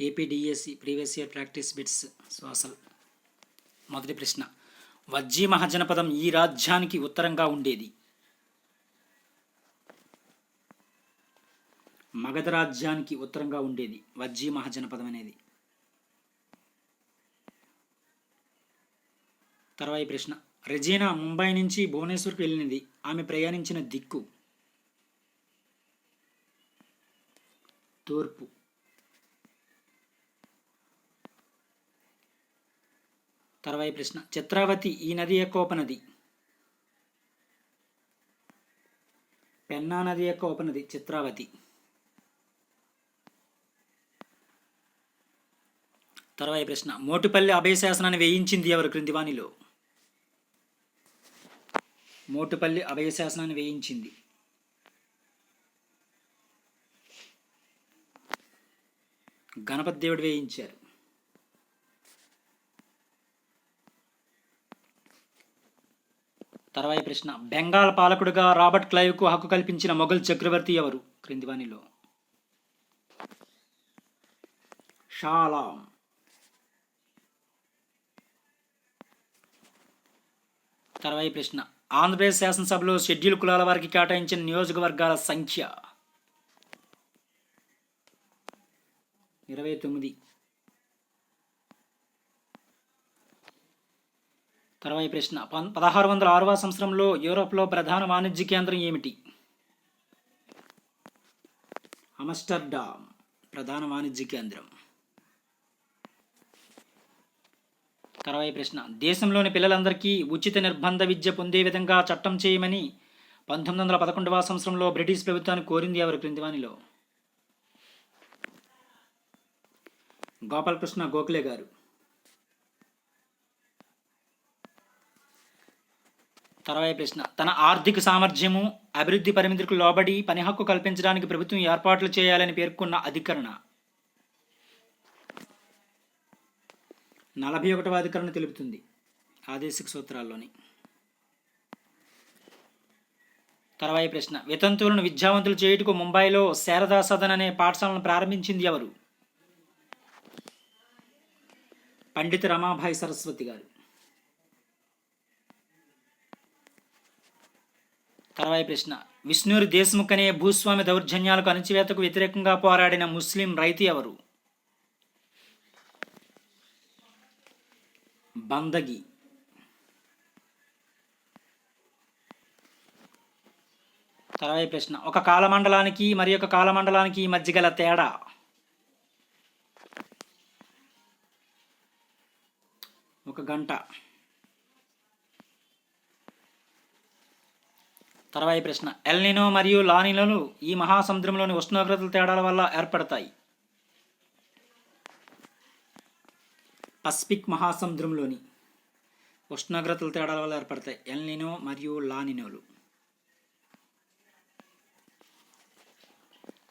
APDSC previous year practice bits శ్వాసల్ మొదటి ప్రశ్న. వజ్జీ మహాజనపదం ఈ రాజ్యానికి ఉత్తరంగా ఉండేది. మగధ రాజ్యానికి ఉత్తరంగా ఉండేది. వజ్జీ మహాజనపదం అనేది. తర్వాయి ప్రశ్న. రెజీనా ముంబై నుంచి భువనేశ్వర్కి వెళ్ళినది ఆమె ప్రయాణించిన దిక్కు. తూర్పు. తర్వాయి ప్రశ్న. చిత్రావతి ఈ నది యొక్క ఉపనది. పెన్నా నది యొక్క ఉపనది చిత్రావతి తర్వాయి ప్రశ్న. మోటుపల్లి అభయశాసనాన్ని వేయించింది ఎవరు క్రింది వాణిలో మోటుపల్లి అభయశాసనాన్ని వేయించింది. గణపతి దేవుడు వేయించారు. తర్వాయి ప్రశ్న బెంగాల్ పాలకుడుగా రాబర్ట్ క్లైవ్కు హక్కు కల్పించిన మొఘల్ చక్రవర్తి ఎవరు? క్రిందివాణిలో షాలాం. తర్వాయి ప్రశ్న ఆంధ్రప్రదేశ్ శాసనసభలో షెడ్యూల్ కులాల వారికి కేటాయించిన నియోజకవర్గాల సంఖ్య? ఇరవై తొమ్మిది. తర్వాయి ప్రశ్న. పం- పదహారు వందల ఆరవ సంవత్సరంలో యూరోప్లో ప్రధాన వాణిజ్య కేంద్రం ఏమిటి? అమస్టర్డామ్ ప్రధాన వాణిజ్య కేంద్రం. తర్వాయి ప్రశ్న. దేశంలోని పిల్లలందరికీ ఉచిత నిర్బంధ విద్య పొందే విధంగా చట్టం చేయమని పంతొమ్మిది వందల పదకొండవ సంవత్సరంలో బ్రిటిష్ ప్రభుత్వాన్ని కోరింది ఎవరు? క్రింది వానిలో గోపాలకృష్ణ గోఖలే గారు. తర్వాయి ప్రశ్న. తన ఆర్థిక సామర్థ్యము అభివృద్ధి పరిమితులకు లోబడి పని హక్కు కల్పించడానికి ప్రభుత్వం ఏర్పాట్లు చేయాలని పేర్కొన్న అధికరణ. నలభై ఒకటవ అధికరణ తెలుపుతుంది. ఆదేశిక సూత్రాల్లోని. తర్వాయి ప్రశ్న. వితంతువులను విద్యావంతులు చేయుటకు ముంబైలో శారదా సదన్ అనే పాఠశాలను ప్రారంభించింది ఎవరు? పండిత రమాభాయ్ సరస్వతి గారు. అరవై ప్రశ్న. విష్ణూరి దేశ్ముఖ్ అనే భూస్వామి దౌర్జన్యాలకు అణచివేతకు వ్యతిరేకంగా పోరాడిన ముస్లిం రైతు ఎవరు? బందగి. తర్వాయి ప్రశ్న. ఒక కాలమండలానికి మరి ఒక కాలమండలానికి మధ్య గల తేడా? ఒక గంట. తర్వాయి ప్రశ్న. ఎల్నినో మరియు లానినోలు ఈ మహాసముద్రంలోని ఉష్ణోగ్రతల తేడాల వల్ల ఏర్పడతాయి. పసిఫిక్ మహాసముద్రంలోని ఉష్ణోగ్రతల తేడాల వల్ల ఏర్పడతాయి. ఎల్నినో మరియు లానినోలు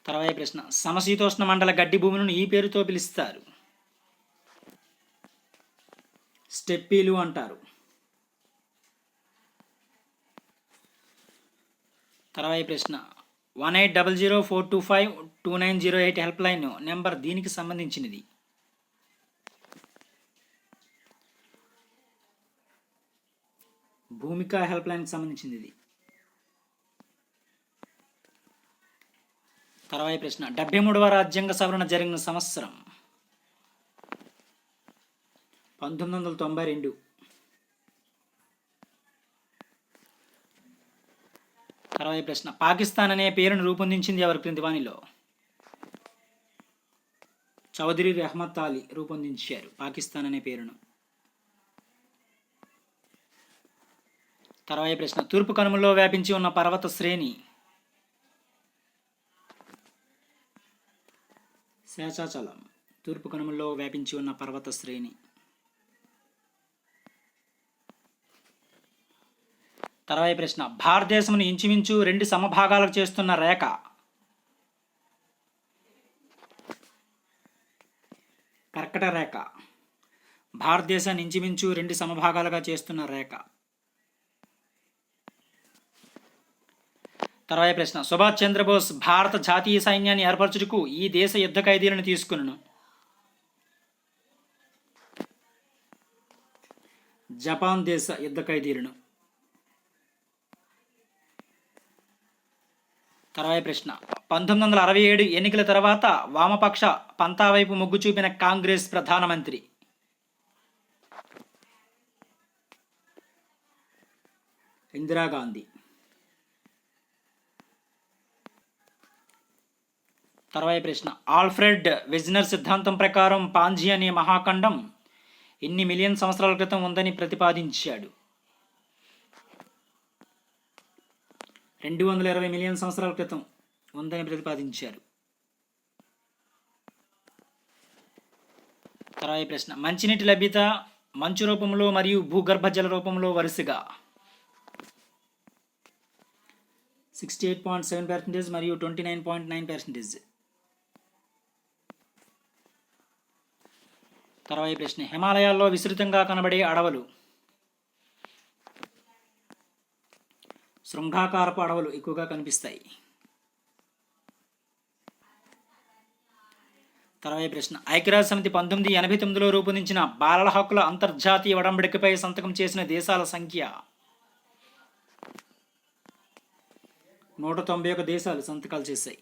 తర్వాయి ప్రశ్న. సమశీతోష్ణ మండల గడ్డి భూములను ఈ పేరుతో పిలుస్తారు. స్టెప్పీలు అంటారు. తర్వాయి ప్రశ్న. One eight double zero four two five two nine zero eight help line number దీనికి సంబంధించినది. భూమిక హెల్ప్ లైన్కి సంబంధించింది ఇది తర్వాయి ప్రశ్న. డెబ్బై మూడవ రాజ్యాంగ సవరణ జరిగిన సంవత్సరం. పంతొమ్మిది వందల తొంభై రెండు. తర్వాయి ప్రశ్న. పాకిస్తాన్ అనే పేరును రూపొందించింది ఎవరు? క్రింది వాణిలో. చౌదరి రెహమత్ అలీ రూపొందించారు పాకిస్తాన్ అనే పేరును. తర్వాత ప్రశ్న. తూర్పు కనుమల్లో వ్యాపించి ఉన్న పర్వత శ్రేణి. శేషాచలం. తూర్పు కనుమల్లో వ్యాపించి ఉన్న పర్వత శ్రేణి. తర్వాత ప్రశ్న. భారతదేశంను ఇంచుమించు రెండు సమభాగాలకు చేస్తున్న రేఖ. కర్కట రేఖ. భారతదేశాన్ని ఇంచుమించు రెండు సమభాగాలుగా చేస్తున్న రేఖ. తర్వాత ప్రశ్న. సుభాష్ చంద్రబోస్ భారత జాతీయ సైన్యాన్ని ఏర్పరచుటకు ఈ దేశ యుద్ధ ఖైదీలను తీసుకును జపాన్ దేశ యుద్ధ ఖైదీలను. తర్వాయి ప్రశ్న. పంతొమ్మిది వందల అరవై ఏడు ఎన్నికల తర్వాత వామపక్ష పంతా వైపు మొగ్గు చూపిన కాంగ్రెస్ ప్రధానమంత్రి. ఇందిరాగాంధీ. తర్వాయి ప్రశ్న. ఆల్ఫ్రెడ్ విజ్నర్ సిద్ధాంతం ప్రకారం పాంజీ అనే మహాఖండం ఎన్ని మిలియన్ సంవత్సరాల క్రితం ఉందని ప్రతిపాదించాడు. రెండు వందల ఇరవై మిలియన్ సంవత్సరాల క్రితం ఉందని ప్రతిపాదించారు. తర్వాత ప్రశ్న. మంచినీటి లభ్యత మంచు రూపంలో మరియు భూగర్భ జల రూపంలో వరుసగా. Sixty eight point seven percentage మరియు twenty nine point nine percentage. తర్వాత ప్రశ్న. హిమాలయాల్లో విస్తృతంగా కనబడే అడవులు. శృంగాకారపు అడవులు ఎక్కువగా కనిపిస్తాయి. తర్వాత ప్రశ్న. ఐక్యరాజ్య సమితి పంతొమ్మిది ఎనభై తొమ్మిదిలో రూపొందించిన బాలల హక్కుల అంతర్జాతీయ ఒడంబడికపై సంతకం చేసిన దేశాల సంఖ్య. నూట తొంభై ఒక దేశాలు సంతకాలు చేశాయి.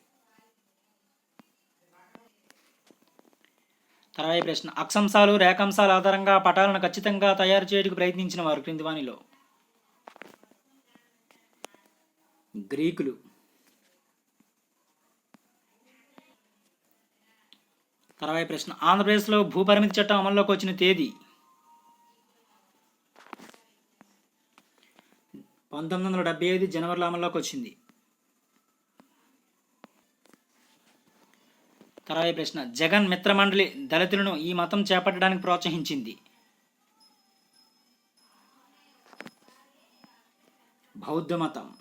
తర్వాత ప్రశ్న. అక్షంశాలు రేఖాంశాల ఆధారంగా పటాలను ఖచ్చితంగా తయారు చేయడానికి ప్రయత్నించిన వారు క్రింది వానిలో గ్రీకులు. తర్వాత ప్రశ్న ఆంధ్రప్రదేశ్లో భూపరిమితి చట్టం అమల్లోకి వచ్చిన తేదీ? పంతొమ్మిది వందల డెబ్బై ఐదు జనవరిలో అమల్లోకి వచ్చింది. తర్వాత ప్రశ్న జగన్ మిత్రమండలి దళితులను ఈ మతం చేపట్టడానికి ప్రోత్సహించింది. బౌద్ధ మతం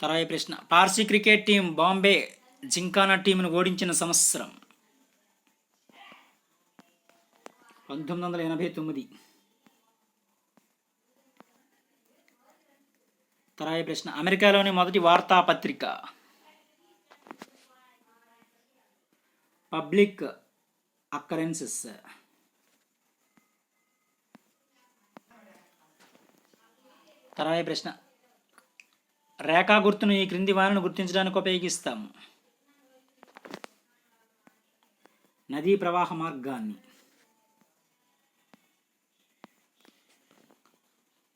తర్వాత ప్రశ్న. పార్సీ క్రికెట్ టీం బాంబే జింకానా టీంను ఓడించిన సంవత్సరం. పంతొమ్మిది వందల ఎనభై తొమ్మిది. తర్వాత ప్రశ్న. అమెరికాలోని మొదటి వార్తాపత్రిక. Public Occurrences. తర్వాత ప్రశ్న. రేఖా గుర్తును ఈ క్రింది వానను గుర్తించడానికి ఉపయోగిస్తాము. నదీ ప్రవాహ మార్గాన్ని.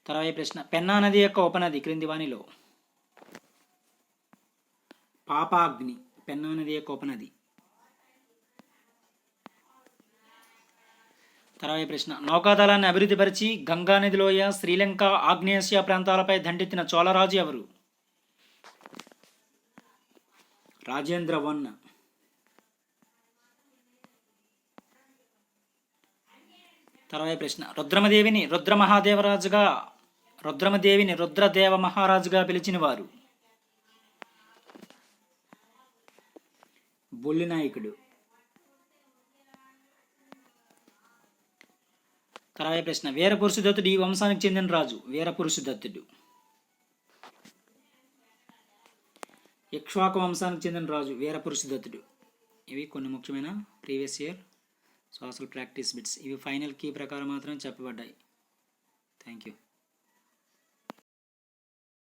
తర్వాత ప్రశ్న పెన్నా నది యొక్క ఉపనది క్రింది వానిలో. పాపాగ్ని పెన్నా నది యొక్క ఉపనది. తర్వాత ప్రశ్న నౌకాదళాన్ని అభివృద్ధిపరిచి గంగా నదిలోయ శ్రీలంక ఆగ్నేయాసియా ప్రాంతాలపై దండెత్తిన చోళరాజు ఎవరు? రాజేంద్ర వన్. తర్వాత ప్రశ్న. రుద్రమదేవిని రుద్రమహాదేవరాజుగా రుద్రమదేవిని రుద్రదేవ మహారాజుగా పిలిచిన వారు బొల్లి నాయకుడు. తర్వాయి ప్రశ్న. వీరపురుషుదత్తుడు ఈ వంశానికి చెందిన రాజు. వీరపురుషుదత్తుడు ఇక్ష్వాకు వంశానికి చెందిన రాజు వీరపురుషుదత్తుడు ఇవి కొన్ని ముఖ్యమైన previous year social practice bits. ఇవి ఫైనల్ కీ ప్రకారం మాత్రం చెప్పబడ్డాయి. Thank you